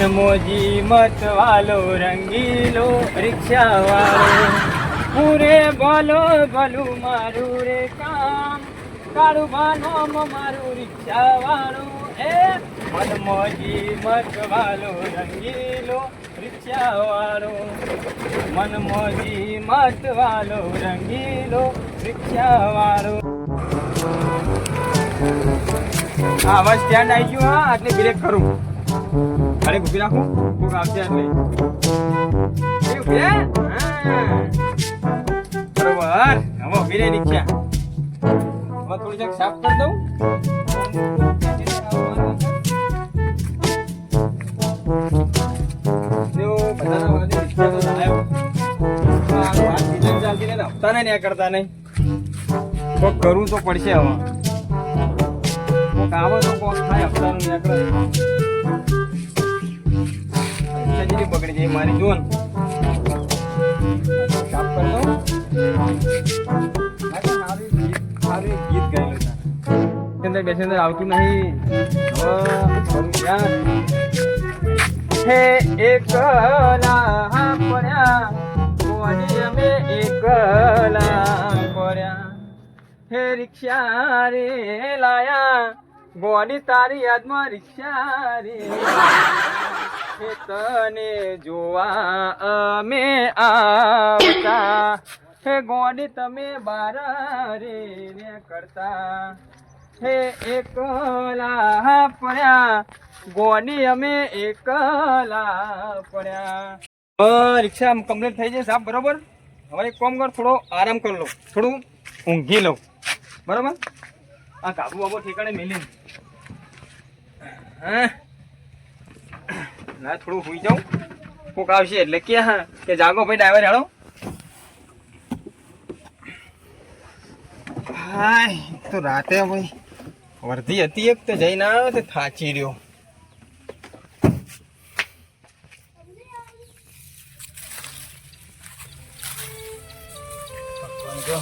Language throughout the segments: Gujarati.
મનમોજી મત વાલો રંગીલો રિક્ષા વાળો હું બોલો, ભલું મારું રે કામ. કાળું બાનોમ મારું રિક્ષા વાળો એ મનમોજી મત વાલો રંગીલો રિક્ષા વાળો મનમોજી મત વાલો રંગીલો રિક્ષા વાળો બસ સ્ટેન્ડ આવી ગયું હા, આટલે બ્રેક કરું. અરે ઊભી રાખું કોક આવશે એટલે. બરોબર. હવે ઊભી રહી રિક્ષા હવે થોડી જક સાફ કરી દઉં. જો નહીં કરતા નહીં. કોક કરવું તો પડશે હવે. કોક આવે તો કોક થાય, હપ્તાનું ન્યા પૈસા જેટલી જાય, મારી જોન. તો ગીત ગાયેલું અંદર આવતું નહીં. હે એકલા પડ્યા, કોની અમે એકલા પડ્યા? હે રિક્ષા રે લાયા ગોડી તારી યાદમાં રિક્ષા રે. તને જોવા અમે આવતા. હે ગોડ, તમે બાર રે કરતા. હે એકલા પડ્યા. ગોડી, અમે એકલા પડ્યા. રિક્ષા કમ્પ્લીટ થઈ જાય સાહેબ બરોબર? હવે એક કામ કર, થોડો આરામ કરી લો. થોડું ઊંઘી લઉં બરોબર? આ કાબુ બાબુ ઠેકાણે મેલી હા. ના, થોડું સુઈ જાઉં. કોક આવશે એટલે કે, હા, કે જાગો ભાઈ ડ્રાઈવર હેડો હાય, તો રાતે ભાઈ વર્ધી હતી એક, તો જઈને આવ્યો તો થાચી રહ્યો.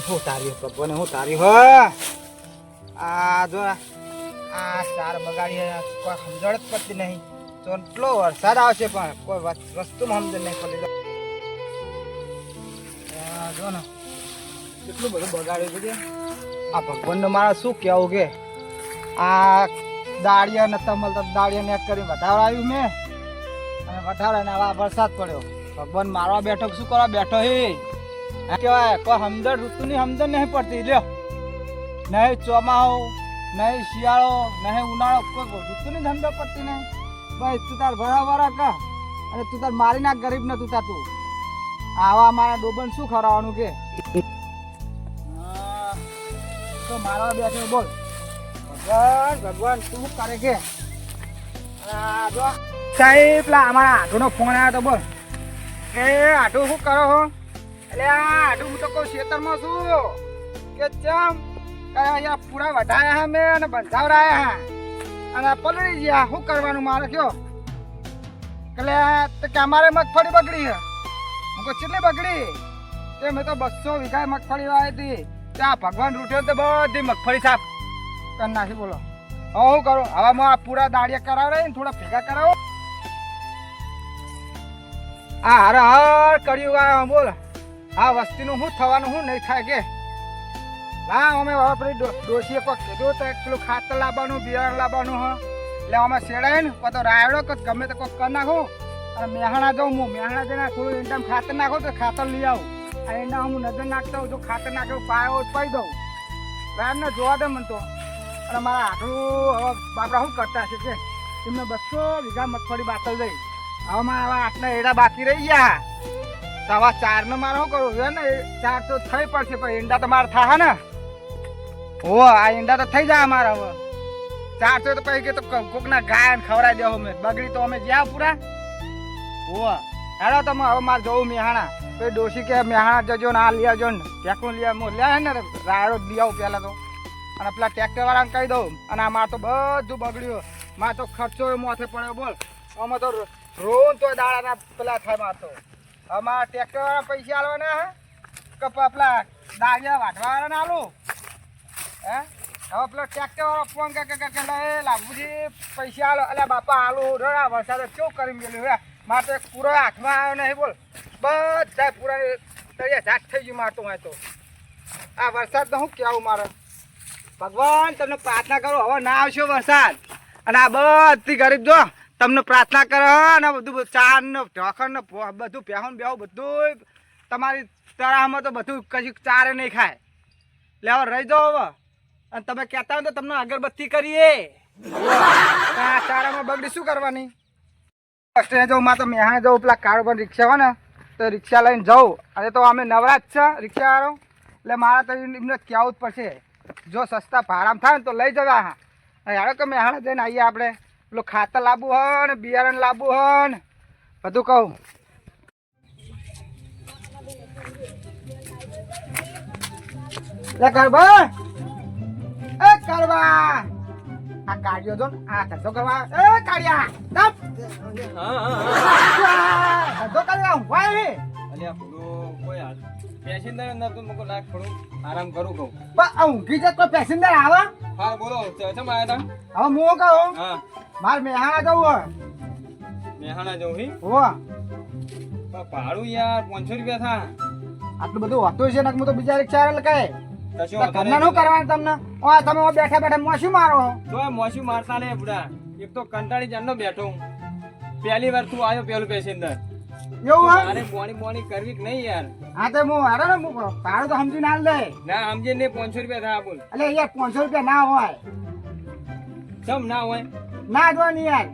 હું તારી, ભગવાને હું તારી, હો. આ જો, આ સાર બગાડી કોઈ સમજણ જ પડતી નહીં. તો એટલો વરસાદ આવશે પણ કોઈ વસ્તુ સમજણ નહીં પડતી. આ જો ને, કેટલું બધું બગાડ્યું છે આ ભગવાનને મારે શું કહેવું કે? આ દાળિયા નતા મળતા દાળિયા નેટ કરી વધારાવ્યું મેં. અને વધારે આવા વરસાદ પડ્યો. ભગવાન મારવા બેઠો શું કરવા બેઠો હે? કહેવાય, કોઈ સમજણ ઋતુની સમજણ નહીં પડતી. લ્યો. નહીં ચોમાહો, નહીં શિયાળો, નહીં ઉનાળો, કોઈ ઋતુની સમજણ પડતી નહીં. બસ તું તાર બરાબર કહ અને તું તાર મારી નાખ ગરીબ ને તું તાર તું. આવા મારા ડોબન શું ખરાવાનું કે? તો મારા બેઠો બોલ. ભગવાન ભગવાન, શું કરે કે? સાહેબ પેલા અમારા આટુનો ફોન આવ્યો તો બોલ. એ આટુ શું કરો હો? એટલે આ આટુ હું તો કહું, ખેતરમાં છું. કે ચમ કે અહીંયા પૂરા વઢાયા મેં અને બંધાવરાયા હા. અને પલળી ગયા શું કરવાનું મારે કયો? એટલે કે અમારે મગફળી બગડી છે. હું કહું કેટલી બગડી? તે મેં તો બસો વીઘા મગફળી વાવી હતી. ત્યાં ભગવાન રૂઠ્યો તો બધી મગફળી સાફ કરી નાખી, બોલો. હવે શું કરું? હવે હું પૂરા દાડિયા કરાવે ને થોડા ભેગા કરાવો. આ હર હર કર્યું હા બોલ. આ વસ્તીનું શું થવાનું, શું નહીં થાય કે? હા, અમે હવે ડો- ડોશીએ કોક કીધું તો પેલું ખાતર લાવવાનું, બિયારણ લાવવાનું, હ. એટલે અમે શેડાય ને તો રાયડો કે ગમે તો કોઈ કરી નાખો. અને મેહાણા જાઉં હું, મેહાણા જઈને થોડું એકદમ ખાતર નાખો તો ખાતર લઈ આવું. આ ઈંડા હું નજર નાખતા હોઉં જો ખાતર નાખ્યું, પાયો પાઈ દઉં. રામને જોવા દે મને તો. અને મારા આટલું હવે બાપડા શું કરતા છે કે? એમને બસો વીઘા મગફળી બાતલ જઈ હવે મારા આટલા એડા બાકી રહી ગયા. તો હવે ચારનો મારે શું કરવું? છે ને ચાર તો થઈ પડશે, પણ ઈંડા તો મારે થાય ને. ઓ આ ઈંડા તો થઈ જાય અમારા હવે. ચાર તો પછી કે તો કોક કોકના ગાય ખવડાવી દેવો અમે બગડી તો અમે જ્યાં પૂરા. ઓ હેડો તમે હવે મારે જવું મેહાણા. એ ડોશી કે મેહાણા જજો ને આ લઈ આવજો ને. ટેકનું લઈ આવ. લે ને રાયડો લઈ આવું પહેલાં તો. અને પેલા ટ્રેક્ટર વાળાને કહી દઉં. અને આ મારે તો બધું બગડ્યું મારે તો ખર્ચો માથે પડ્યો, બોલ. અમે તો રોન તો દાડાના પેલા થાય મારે તો. હવે મારા ટ્રેક્ટર વાળા પૈસા આલવાના હે. કે પેલા દાળિયા વાટવા વાળાને આલું. હે? હવે પેલો ટ્રેક્ટર વાળો ફોન કે લે લાભુજી પૈસા આલો. અલ્યા બાપા, આલુ રડા વરસાદ કેવું કરી ગયેલું હે? મારે તો પૂરો હાથમાં આવ્યો નહીં, બોલ. બધા પૂરા તળિયા ઝાટ થઈ ગયું મારતો હોય તો. આ વરસાદ શું કહેવું મારે? ભગવાન, તમને પ્રાર્થના કરો, હવે ના આવશો વરસાદ. અને આ બધી ગરીબ જો, તમને પ્રાર્થના કરો અને બધું ચાર ને ઢોકર ને બધું પહેવું બેહું બધું તમારી તરાહમાં તો બધું કશું ચારે નહીં ખાય. હવે રહી જાઓ હવે. અને તમે કહેતા હોય તો તમને અગરબત્તી કરીએ. ચારામાં બગડી શું કરવાની? સ્ટેને જવું માં તો મેહાણે જવું પેલા કાળો પણ રિક્ષા હોય ને, તો રિક્ષા લઈને જાઉં. અને તો અમે નવરાજ છે, રિક્ષાવાળો. એટલે મારે તો એમને કહેવું જ પડશે. જો સસ્તા ભાડામાં થાય ને તો લઈ જવા હા. યાર કે મહેણા જઈને આવીએ આપણે. પેલું ખાતર લાવવું હોય ને, બિયારણ લાવવું હોય ને, બધું કહું. લે એ કરવા. આ કાઢ્યો તો આ ધંધો કરવા. એ કાઢ્યા તપ ધંધો કરવા હે. અલ્યા પેલું કોઈ હાલ પેસેન્જર નતું મુકો લાગ થોડું આરામ કરું કહું. પણ ઊંઘી જતો પેસેન્જર આવે? હા બોલો ચમ આયા તા હવે હું કહું? હા. માર મેહાણા જવું હોય. મેહાણા જવું હી? હો ભાડું યાર પાંચસો રૂપિયા થા આટલું બધું હોતું છે ને હું તો બીજા રિક્ષા લગાય કશું તો વાંધો ઘરના નહીં. શું કરવાનું તમને? તમે બેઠા બેઠા મોશું મારો તો મોશું મારતા ને બુડા? એક તો કંટાળી જાનનો બેઠો હું. પહેલી વાર તું આવ્યો પેલું પેસેન્જર એવું મારે બોણી બોણી કરવી કે નહીં યાર? હા તો હું હારે ને હું ભાડું તો સમજી ના લે. ના સમજી ને પાંચસો રૂપિયા થા બોલ. અલે યાર રૂપિયા ના હોય. સમ ના હોય? ના જો ને યાર.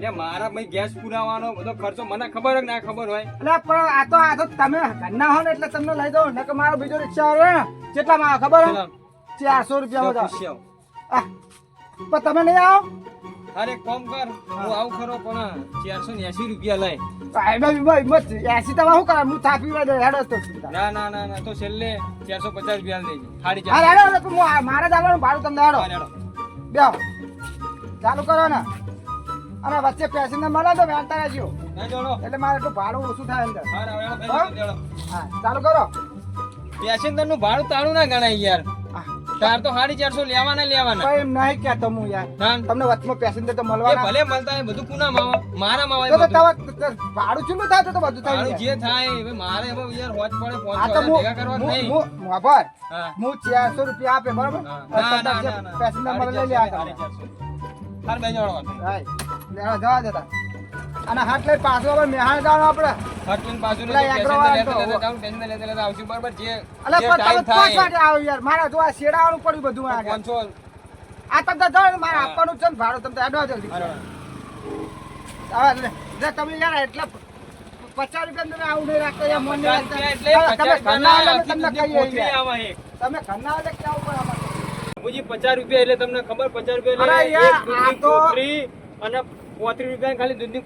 એટલે મારા ભાઈ ગેસ પુરાવાનો બધો ખર્ચો મને ખબર હોય ના ખબર હોય? એટલે પણ આ તો આ તો તમે ઘરના હો ને એટલે તમને લઈ દઉં ને કે મારો બીજો રિક્ષા આવે ને કેટલામાં આવે ખબર હે? ચારસો રૂપિયા બધા પણ તમે નહીં આવો? અરે કોમ કર હું આવું ખરો પણ ચારસો ને એસી રૂપિયા લઈ. એસી તમે શું કરે હું થાપી હેડો તો ના ના ના ના તો છેલ્લે ચારસો પચાસ રૂપિયા લઈ સાડી હા હેડો હું મારે જ આવવાનું ભાડું તમને હેડો. હા, લેડો. બેહો. ચાલુ કરો ને. અને વચ્ચે પેસેન્જર મળે તો વેણતા રહેજો. એટલે મારે એટલું ભાડું ઓછું થાય અંદર. હા, ચાલુ કરો. પેસેન્જરનું ભાડું તાળું ના ગણાય યાર. ચાર તાર તો સાડી ચારસો લેવાના લેવાના. એમ નહીં કેતો હું યાર. તમને વચમાં પેસેન્જર તો મળવા ભલે મળતા હોય બધું કુના માવા? મારા માવા તો તમે ભાડું ચૂલું થાય તો બધું થાય જે થાય હવે મારે હવે યાર હોજ પડે હજાર ભેગા કરવા નહીં. હું આભાર હું ચારસો રૂપિયા આપે બરાબર. પેસેન્જર મળે લઈ લે આ ચારસો, હાર ચારસો. બે જણો વાંધો. હાય. જવા દેતા. અને હાથ લઈ પાછું આપણે મેહાણ જવાનું આપણે. ખર્ચ લઈને પાછું પેલા એગ્રોવાળા પેસેન્જર લેતા લેતા જાઉં, પેસેન્જર લેતા લેતા આવશું. બરાબર જે અલે પણ તમે પાંચ વાગે આવો યાર. મારા જો આ શેડાવાનું પડ્યું બધું આ આ તમને મારે આપવાનું છે ને ભાડું. તમને એડવા જલ્દી. હવે લે, લે તમે યાર એટલે પચાસ રૂપિયા તમે આવું નહીં રાખતા યાર મન તમે- ઘરના આવો તમને કહીએ. તમે ઘરના આવો કેવું પચાસ રૂપિયા એટલે તમને ખબર પચાસ રૂપિયા એટલે એક દૂધની આ અને પોત્રીસ રૂપિયા ખાલી દૂધની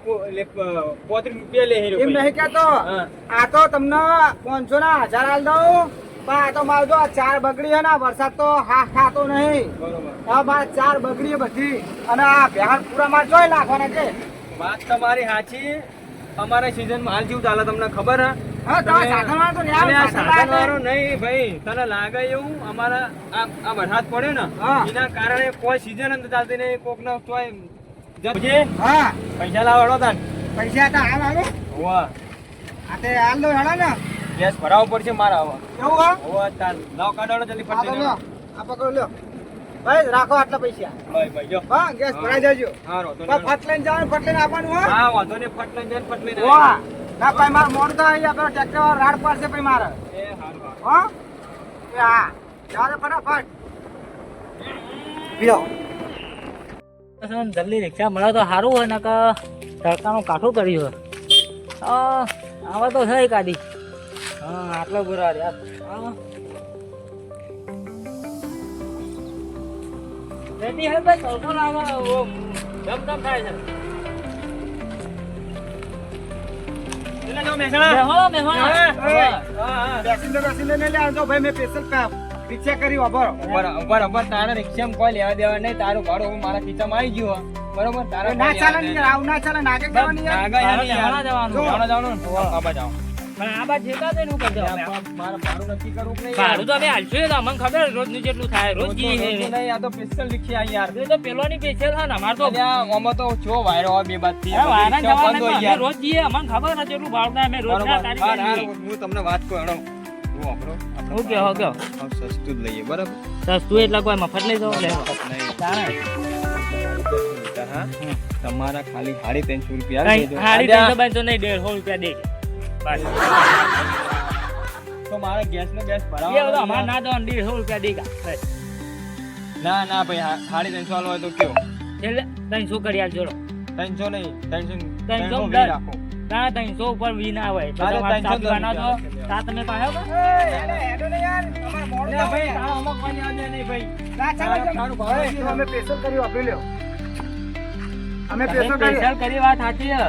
પોત્રીસ રૂપિયા લે એમ નહીં કેતો આ તો તમને પાંચસો ના હજાર આલ દઉં. પણ આ તો મારે જો આ ચાર બગડી હે ને વરસાદ તો હા ખાતો નહીં. બરોબર. હવે મારે ચાર બગડી હે બધી. અને આ બિહાર પૂરા મારે જોઈ નાખવાના છે. વાત તમારી સાચી. અમારા સિઝનમાં હાલ જેવું ચાલે તમને ખબર હે? હા નહીં ભાઈ. તને લાગે એવું? અમારા આ વરસાદ પડ્યો ને હા. એના કારણે કોઈ સિઝન અંદર ચાલતી નહીં કોક ના હા. પૈસા તાન? પૈસા તો હાલ હાલો. હોવા. આ હાલ દો હેડો ને. ગેસ ભરાવો પડશે મારા હવે. એવું હા? હોવા તાન લાવ કાઢો જલ્દી આ તો આ પકડો લ્યો ભાઈ રાખો આટલા પૈસા. ભાઈ ભાઈ જો. હા ગેસ ભરાઈ જજો હા ફટ લઈને જવાનું ફટ લઈને આપવાનું હા. હા વાંધો નહીં ફટ લઈને જઈને ફટ લઈને વાહ ના ભાઈ મારે મોડું થાય અહીંયા પેલો ટ્રેક્ટર વાળો રાડ પાડશે મારે. એ હારું. હા? હા. ફટાફટ. પીઓ જલ્દી રિક્ષા મળે તો સારું હોય ને કે તડકાનું કાઠું કર્યું હોય. આવા તો છે કાઢી હા આટલો બુરા યાર રેડી હે ભાઈ તડકો લાગે થાય છે. આવજો ભાઈ મેં સ્પેશિયલ રિક્ષા કરી વાપરો ઊભા રહો, ઊભા રહો, તારા રિક્ષામાં કોઈ લેવા દેવા નહીં તારું ભાડું હું મારા ખીચામાં આવી ગયો હો. બરોબર તારા ના ચાલે નહીં આવ ના ચાલે નાગા યાર. મહેસાણા જવાનું. જવાનું આબા જાવનું. ભાડું નક્કી કરવું કે ભાડું તો અમે હાલશું તો અમને ખબર રોજનું જેટલું થાય રોજ રોજ તો- છે. રોજ નહીં, આ તો special રિક્ષા યાર તો પેલોની પેશલ છે ને અમારે તો અમે તો છો વાયરો બે જવાના યાર. રોજ જઈએ અમને ખબર ના જેટલું ભાડું અમે રોજ ના તારી હા, હા. હું તમને વાત કહું કહો, હું સસ્તું લઈએ બરાબર? સસ્તું એટલે કોઈ મફત લઈ જાવ લે નહીં. તારે હા હમ. તમારા ખાલી સાડી ત્રણસો રૂપિયા. હારી ત્રણસો બારસો નહીં દેડસો રૂપિયા દે. બસ. તો મારે ગેસ નો ગેસ એ બધું અમારે ના દો દેડસો રૂપિયા દે. ના ના ભાઈ સાડી ત્રણસો વાળો હોય તો કયો? એટલે ત્રણસો કરી આલ જોડો. ત્રણસો નહીં ત્રણસો ત્રણસો. રાખો. ના ત્રણસો ઉપર વી ના હોય તો તમે પાછો હેડો, હેડો ને યાર, તમારે મોડું અલ્યા, ભાઈ યાર. તારા કોઈ લેવા નહીં ભાઈ. ના, ચાલો, ચાલો. તારું ભાડું અમે કર્યું. કરી વાત સાચી છે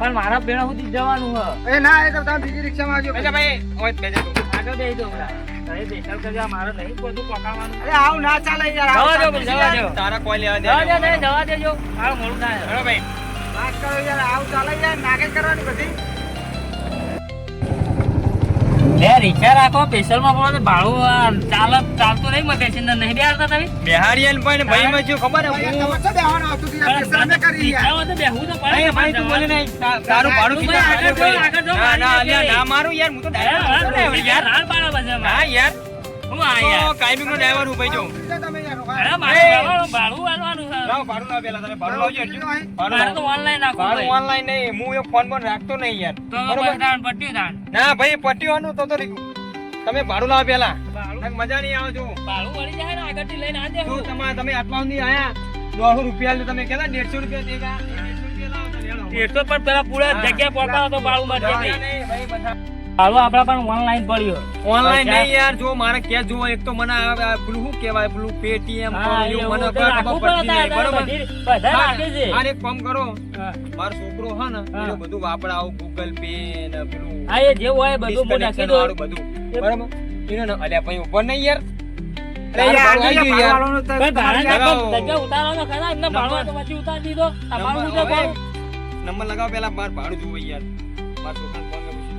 પણ મારા બેણા સુધી જવાનું હે. એ ના એ તો તમે બીજી રિક્ષામાં આવજો. એટલે ભાઈ ઓય બેજો આગળ બેહી દો તારે તમે special મારે નહીં બધું પકાવવાનું. અરે આવું ના ચાલે યાર જવા દો જવા દો. તારા કોઈ લેવા દે જવા દે નહીં. નહીં, જવા દેજો. મારું મોડું થાય ભાઈ. વાત કરો યાર આવું ચાલે યાર નાગે કરવાની બધી લે રિક્ષા રાખો સ્પેશિયલ પડો ભાડું આ ચાલે ચાલતું નહીં નહીં બેહારતા તમે બિહારીયન પણ ભાઈ માં શું ખબર યાર, હું તમારે શું બેહવાનું આવતું હતું યાર? special કરી યાર. તો બેહવું તો પડે ભાઈ ભાઈ તું બોલે નહીં તારું ભાડું તું આગળ જો, આગળ જો, ના ના મારી અલ્યા, જગ્યાએ. ના મારું યાર હું તો ને, યાર, યાર રાડ પાડો હા યાર હું આ યાર. તો નો ડ્રાઈવર હું જો તમે યાર. ભાડું-. લાવો ભાડું લાવો પેલા તમે ભાડું લાવજો ભાડું તો લાવો. online ભાડું ઓનલાઈન નહીં હું એ ફોન પણ રાખતો નહીં યાર બરોબર પટ્યું. ના ભાઈ પટ્ટીવાનું તો તો. તમે ભાડું લાવો પેલા મજા નહીં આવજો ભાડું વળી જાય ને આગળથી લઈને આ શું દેવું. તમારે તમે આટલા સુધી આયા દોઢસો રૂપિયા તમે કહેતા દેડસો રૂપિયા દેગા દેડસો રૂપિયા લાવો તો લેણો. એટલો પણ પેલા પૂરા જગ્યા પહોંચાડો તો ભાડું મળશે ના, ભાડું આપણા પણ ઓનલાઈન પડ્યો. ઓનલાઈન નહીં યાર જો મારે કેશ જોવો એક તો મને આવે આ પેલું શું કહેવાય? પેલું પેટીએમ મને બરોબર. હા, એક કામ કરો. મારો છોકરો હે ને બધું એનું બધું વાપરાવ ગૂગલ પે ને પેલું હા એ જે હોય બધું મને નાખી દો. બધું. બરાબર? એને ને અલ્યા ભાઈ ઉપર નહીં યાર. આવી પછી નંબર લગાવો પેલા બાર ભાડું જોવો યાર. મારા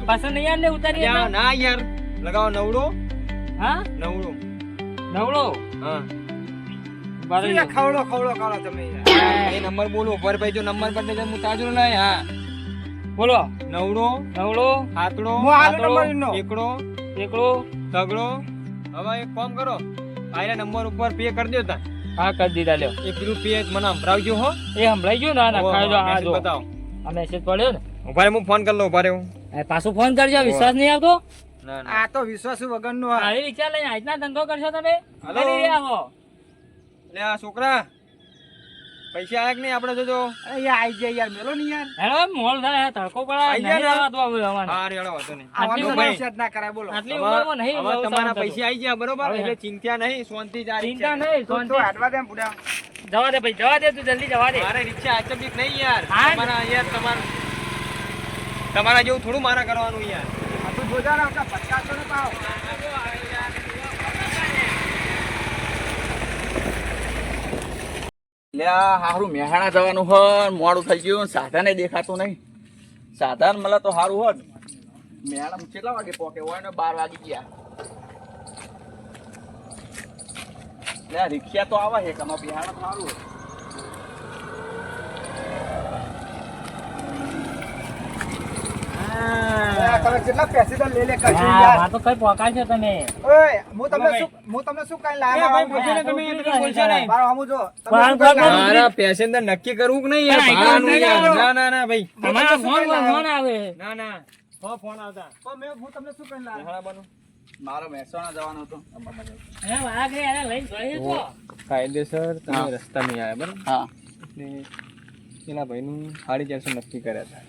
પૂછી નહીં યાર ને ઉતારીએ ના યાર લગાવો નવડો. હા? નવડો. નવડો? હા. બારે ખવડો ખવડો તમે એ. નંબર બોલો ઉપર જો નંબર પર દે હું તાજો લાય હા. બોલો. નવડો નવડો. હાથડો હું હાલો આટલો. નંબર એનો. એકડો એકડો. તગડો. હવે એક કામ કરો આયરા નંબર ઉપર પે કરી દો તા હા કરી દીધા લ્યો. એ પેલું પે મને સંભળાવજો હો. એ સંભળાઈ ગયો? ના ના ઓહો, આ જો. બતાવો. આ મેસેજ પડ્યો ને? ઊભા હું ફોન કરી લઉં ઊભા હું. એ પાછું ફોન કરજો વિશ્વાસ નહીં આવતો? ના ના. આ તો વિશ્વાસ વગર નો આવી વિચાર લઈને આજના ધંધો કરશો તમે? હો. લે આ છોકરા પૈસા આયા કે નહીં આપણે જોજો? અરે યાર, આઈ જાય યાર, મેલો નહીં યાર. હેડો મોલ થાય તડકો પડે આઈ નહીં આવા તો હવે અમારે. હા રેડો વાંધો નહીં. આટલી બધી- ના કરાય, બોલો. આટલી ઉંમરમાં નહીં હવે તમારા પૈસા આઈ ગયા બરોબર? એટલે ચિંતા નહીં શાંતિ જ આ ચિંતા નહીં શાંતિ. તો દેમ દે બુડા. જવા દે ભાઈ જવા દે તું જલ્દી જવા દે. મારે રિક્ષા આચંબિત નહીં યાર. હા? તમારા યાર તમારા તમારા જેવું થોડું મારા કરવાનું યાર. તું જોજા ને, આપણા પચાસો ને પાવ. હારું મહેણા જવાનું હોય મોડું થઈ ગયું સાધને દેખાતું નહીં. સાધન મળે તો સારું હોત. મહેણા કેટલા વાગે પોકે હોય ને બાર વાગી ગયા. લે રિક્ષા તો આવે છે કમા બિહાર સારું તમે કેટલા પેસેન્જર લે લે કરશો યાર? આ તો કઈ પોકાય છે તમે ઓય, હું તમને શું હું તમને શું કઈ લાયા ભાઈ તમે બોલશો નહીં. મારા હમું જો? મારા પેસેન્જર નક્કી કરવું કે નહીં યાર. ના ના ના ભાઈ તમારા ફોન ફોન આવે ના ના ફોન આવતા તો મેં- હું તમને શું કઈ લાયા? મારો મહેસાણા જવાનું હતું. હે, લઈને. કાયદેસર તમે રસ્તા નહીં આવ્યા બરાબર? હા. એટલે પેલા ભાઈનું સાડી ચારસો નક્કી કર્યા હતા.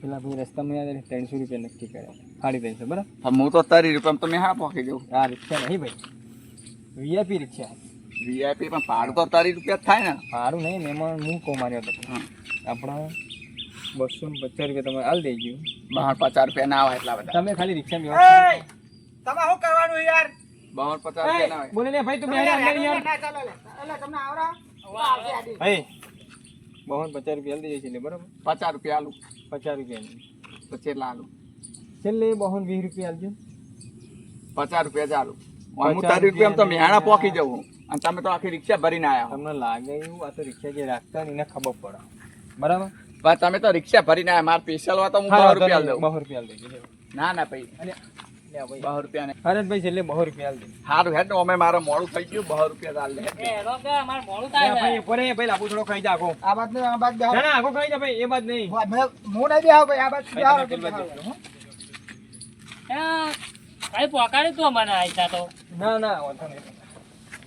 પેલા ભાઈ રસ્તામાં આવ્યા ત્રણસો રૂપિયા નક્કી કર્યા સાડી ત્રણસો બરાબર? હા, હું તો તારી રૂપિયા તમે હા પહોંચી જવું આ રિક્ષા નહીં ભાઈ. વીઆઈપી રિક્ષા. વીઆઈપી પણ ભાડું તો તારી રૂપિયા જ થાય ને. ભાડું નહીં મહેમાન હું કહું માર્યો હતો. હા. આપણા બસો પચાસ રૂપિયા તમે હાલ દઈ ગયું બહાર પચાસ રૂપિયા ના આવે એટલા બધા. તમે ખાલી રિક્ષા તમારે શું કરવાનું યાર? બાવન પચાસ રૂપિયા બોલે ને ભાઈ તું તમે બેહી અંદર યાર ચાલો લે. એટલે તમને આવરા? ભાઈ બહુ પચાસ રૂપિયા લઈ છે બરાબર. પચાસ રૂપિયા આલુ. પચાસ રૂપિયા પછી આલું. છેલ્લે બાવન વીસ રૂપિયા આલજો પચાસ રૂપિયા ચાલુ હું તારી રૂપિયા તો રૂપિયા પોકી જવું અને તમે તો આખી રિક્ષા ભરીને આવ્યા તમને લાગે એવું આ તો રિક્ષા જે રાખતા ને એને ખબર પડે. બરાબર? પણ તમે તો રિક્ષા ભરીને આવ્યા મારા હોય તો હું રૂપિયા દઉં. બહુ રૂપિયા આલ ના ના ભાઈ. રૂપિયા અરે ભાઈ છેલ્લે બહુ રૂપિયા સારું હેડ અમે મારે મોડું થઈ ગયું બસો રૂપિયા ચાલ લે એ હેડો કે અમારે મોડું થાય છે. ભાઈ ભાઈ લાપુ થોડો ખાઈ જા આ બાદ ને આ બાદ બેહો. ના ના આખો ખાઈ જા ભાઈ એ બાદ નહીં. હું નહીં ભાઈ આ ભાઈ, તું તો ના ના વાંધો નહીં.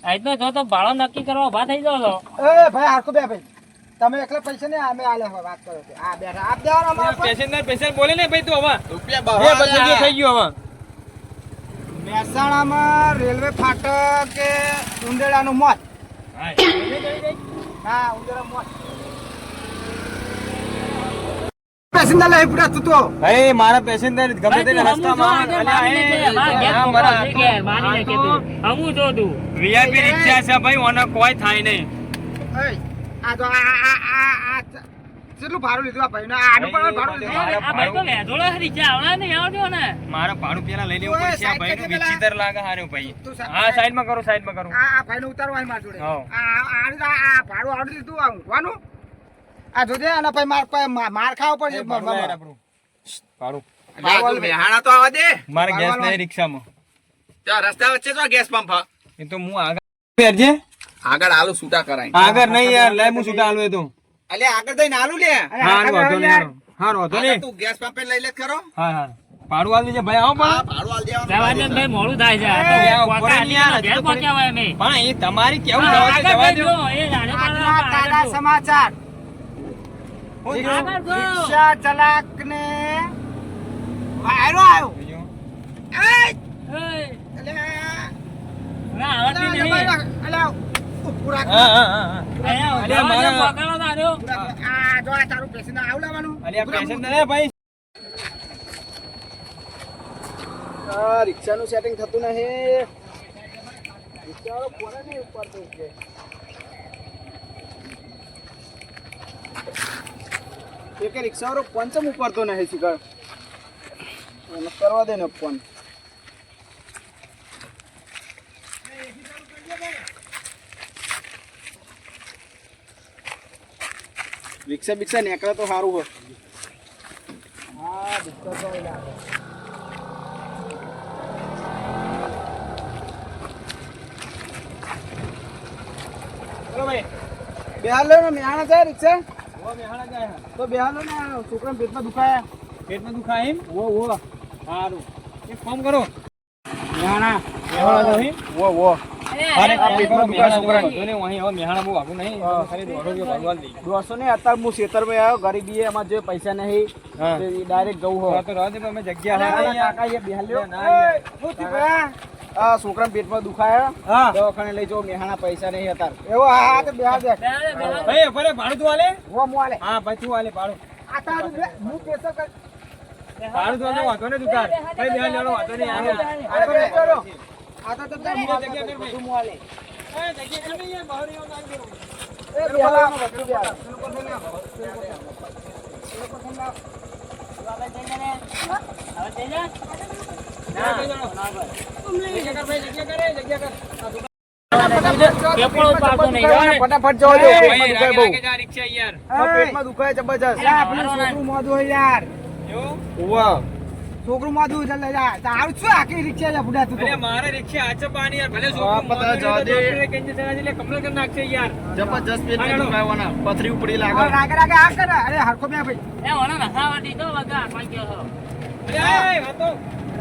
આયતો જો તો ભાડો નક્કી કરવા ઊભા થઈ જાવ છો. એ ભાઈ હારખું બે ભાઈ. તમે એકલા પૈસા ને અમે આલે વાત કરો છો. આ બેઠા આપ દેવાનો અમારા પૈસા ને પૈસા બોલે ને ભાઈ તું હવે. રૂપિયા બે બસો બસો જે થઈ ગયો હવે. મહેસાણામાં રેલવે ફાટક કે ઉંદેડાનું મોત? હા ઉંદેડા મોત. પેસેન્જર લઈ પૂરા તું તો. ભાઈ મારા પેસેન્જર ગમે તે રસ્તામાં હમું જો તું. વીઆઈપી રિક્ષા છે ભાઈ ઓને કોઈ થાય નહીં. આ તો આ આ આ આ કેટલું ભાડું લીધું આ ભાઈને આનું પણ ભાડું લીધું. આ ભાઈ તો વેધોળો રીચા આવડા નહીં આવડ્યો ને મારા ભાડું પેલા લઈ લેવું પડશે. આ સાઈડ ભાઈ કરી દે વિચિત્ર લાગે હારું ભાઈ. હા સાઈડમાં કરું સાઈડમાં કરું. આ આ ભાઈને ઉતારવા હોય મારા જોડે. હાવ. આ આ આ- આ ભાડું આવડી લીધું આ ઊંઘવાનું? આ જોજે આના પછી માર પાસે માર ખાવો પડશે ભાડું ભાડું. તું તો આવવા દે. મારે ગેસ નહીં રિક્ષામાં. ત્યાં રસ્તા વચ્ચે તો ગેસ પંપ એ તો હું આગળ આગળ આલુ છૂટા કરાય આગળ નહીં યાર લે હું છૂટા આલું એ તો અલે આગળ થઈને આલુ લે. અરે વાંધો નહીં હા વાંધો નહીં. તું ગેસ પંપે લઈ લે ખરો. હા હા. ભાડું આલ દેજે ભાઈ આવો પણ. ભાડું આલ દેવાનું. જવા દે ભાઈ મોડું થાય છે. આ એ, તો આવો, પોકા પોરે નહીં આલી યાર, ઘેર હોય અમે. પણ એ તમારી કેવું જવા દે જવા દો. એ જો. સમાચાર. રિક્ષા ચલાક ને વાયરો આવ્યો એ અલે, અલે, નહીં. અલે, અલે, નું સેટિંગ થતું નહીં રિક્ષાવાળો ફોને નહીં ઉપાડતો કે રિક્ષા રિક્ષાવાળો ફોન ઉપાડતો નહીં શીખર એને કરવા દે ને ફોન. રિક્ષા બિક્ષા નીકળે તો સારું હોય. બેહાર લો ને મેહાણા જાય રિક્ષા? ઓ મેહાણા જાય. તો બેહાર લો ને છોકરા છોકરાને પેટમાં દુખાયા. પેટમાં દુખાય એમ? ઓ ઓ. સારું એક ફોન કરો. મેહાણા મેહાણા ઓ. વો આ બહુ દોઢસો ને અત્યારે હું ખેતરમાં આવ્યો ગરીબી એમાં જે પૈસા નહીં ડાયરેક્ટ જવું હોય. તો અમે જગ્યા ના, ના. ના? આ પેટમાં દુખાયા. દવાખાને લઈ જાઓ મેહાણા પૈસા નહીં અત્યારે. એવો હા હા, તો બેહાર દે બેહાડે, બેહાડે. ભાઈ ફરે ભાડું તું આલે? વો મોલે હા ભાઈ તું આલે ભાડું. આ તારું બે- હું પેસો કર ભાડું તું વાંધો નહીં તું ભાઈ બેહાડ લેવાનો વાંધો નહીં આલે. આ તો બેસો રો. આ તો તમે જગ્યા કર ભાઈ. બધું મોલે એ જગ્યા કર નહીં યાર, બહાર એવું ના કરો. એ બેહાર બધું બેહાર હવે જઈ જા. ના, જઈ જાઓ. જગ્યા કર ભાઈ, જગ્યા કર, એ જગ્યા કર. ફટાફટ જવા દો ભાઈ, પેટમાં દુખાય યાર. જબરજસ્ત મોઢું યાર એવું? છોકરું દૂધ લઈ જાય તારું શું આખી રિક્ષા છે બુડા તું તો અરે મારે રિક્ષા આચે પાણી યાર ભલે હા, છોકરું પતા જા દે. તો કહીને જશે, એટલે કમળ કરી નાખશે યાર જબરજસ્ત પેટમાં દુખાવાના. પથરી ઉપડી લાગે રાગે રાગે આ કરે અરે હરખો બે ભાઈ એ ઓના નખાવા દીધો વગા, કોઈ કહો છો. અરે, એ વાતો.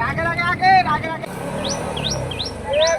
રાગે રાગે આગે રાગે રાગે અલ્યા,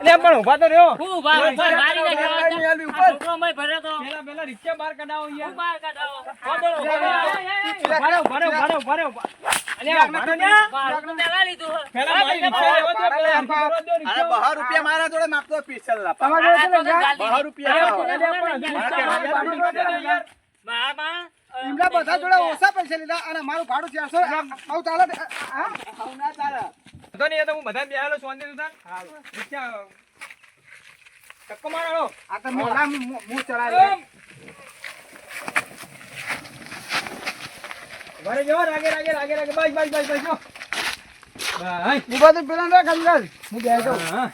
એટલે પણ ઊભા તો રહ્યો હું ઊભા ઊભા મારી નાખ્યો. ગાડી ઉપર. છોકરો અમે ભર્યો તો. પેલા પેલા રિક્ષા બહાર કઢાવો અહીંયા બહાર કઢાવો ને. કરવા દો અરે રિક્ષા. બહાર રૂપિયા મારા જોડે માગતો સ્પેશિયલ તો મારા એમના બધા જોડે ઓછા પૈસા લીધા અને મારું ભાડું ચારસો આવું ચાલે હા? આવું ના ચાલે. તો નહીં, તો હું બધાને બેહાડો, શાંતિથી ઉતાર. રિક્ષા ચક્કો મારો આ તો મોઢા મુ- ચડાવી. વરે જો રાગે રાગે રાગે રાગે બસ બસ બસ બસ જો બસ હું બધું પેલા રાખ અંદર. હું બેસી હા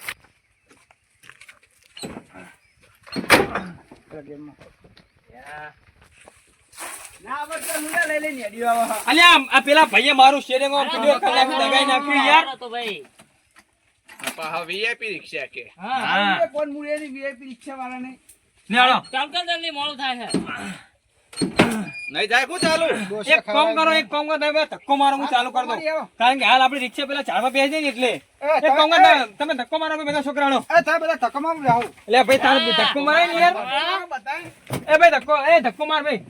ગેમમાં. ના આવડે તો મુંડા લઈ લઈને હેડ્યો આવો હા. અલ્યા આ- પેલા ભાઈએ મારું શેરિંગ ઓમ વિડિયો કલાક દગાઈ નાખ્યું યાર. તો ભાઈ. હા VIP રિક્ષા કે. હા. આ કોણ મુળેની VIP રિક્ષા વાળાને લે હાલો. ચાલતા જલ્દી મોડું થાય છે. નહીં જાય કો ચાલુ? એક કામ કરો એક કામ કરો તમે ધક્કો મારો હું ચાલુ કરી દઉં. કારણ કે હાલ આપણી રિક્ષા પેલા ચારવા બેસી જઈએ એટલે. એક કામ તમે- કરો તમે ધક્કો મારો બધા છોકરાનો એ, તમે બધા ધક્કામાં બેહો. એટલે ભાઈ તારે ધક્કો મારે ને યાર? એ ભાઈ ધક્કો એ ધક્કો માર ભાઈ.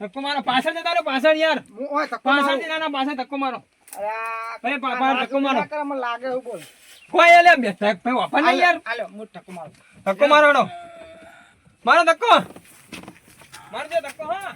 ધક્કો મારો પાછળ જતા રહો પાછળ યાર પાછળથી નાના પાછળ ધક્કો મારો અરે પાપા ધક્કો મારો મને લાગે એવું બોલ કોઈ એલે બે ધક ભાઈ વાપર નહીં યાર હાલો હું ધક્કો મારો ધક્કો મારો એનો મારો ધક્કો મારજો ધક્કો હા